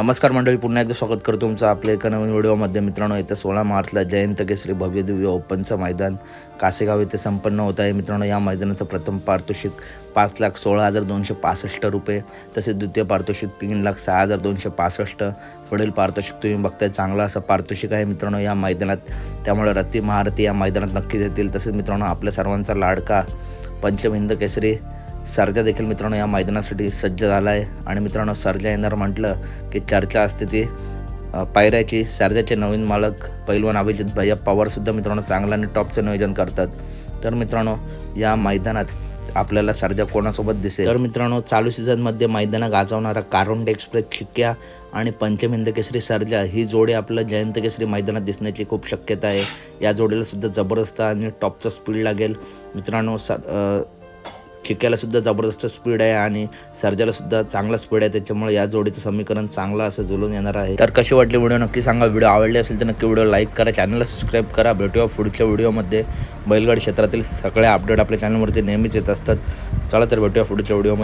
नमस्कार मंडळी पुन्हा एकदा स्वागत करतो तुमचं आपल्या एका नवीन व्हिडिओमध्ये मित्रांनो येत्या सोळा मार्चला जयंत केसरी भव्य दिव्य ओपनचं मैदान कासेगाव येथे संपन्न होत आहे. मित्रांनो या मैदानाचं प्रथम पारितोषिक पाच लाख सोळा हजार दोनशे पासष्ट रुपये तसेच द्वितीय पारितोषिक तीन लाख सहा हजार दोनशे पासष्ट. पुढील पारितोषिक तुम्ही बघताय चांगला असं पारितोषिक आहे मित्रांनो या मैदानात. त्यामुळे रती महारथी या मैदानात नक्कीच येतील. तसेच मित्रांनो आपल्या सर्वांचा लाडका पंचमहिंद केसरी सर्जा देखील मित्रांनो या मैदानासाठी सज्ज झाला आहे आणि मित्रांनो सरजा येणार म्हटलं की चर्चा असते ती पायऱ्याची. सर्जाचे नवीन मालक पैलवान अभिजित भैया पवारसुद्धा मित्रांनो चांगलं आणि टॉपचं नियोजन करतात. तर मित्रांनो या मैदानात आपल्याला सर्जा कोणासोबत दिसेल? तर मित्रांनो चालू सीझनमध्ये मैदानं गाजवणारा कारुंड एक्सप्रेस चिक्क्या आणि पंचमिंद केसरी सर्जा ही जोडी आपलं जयंत केसरी मैदानात दिसण्याची खूप शक्यता आहे. या जोडीला सुद्धा जबरदस्त आणि टॉपचा स्पीड लागेल. मित्रांनो सर अ, चिक्याला सुद्धा जबरदस्त स्पीड आहे आणि सर्जाला सुद्धा चांगला स्पीड आहे. त्याच्यामुळे या जोडीचं समीकरण चांगलं असं जुळून येणार आहे. तर कशी वाटली व्हिडिओ नक्की सांगा. व्हिडिओ आवडले असेल तर नक्की व्हिडिओ लाईक करा. चॅनलला सबस्क्राईब करा. भेटूया पुढच्या व्हिडिओमध्ये बैलगाडी क्षेत्रातील सगळे अपडेट आपल्या चॅनलवरती नेहमीच येत असतात. चला तर भेटूया पुढच्या व्हिडिओमध्ये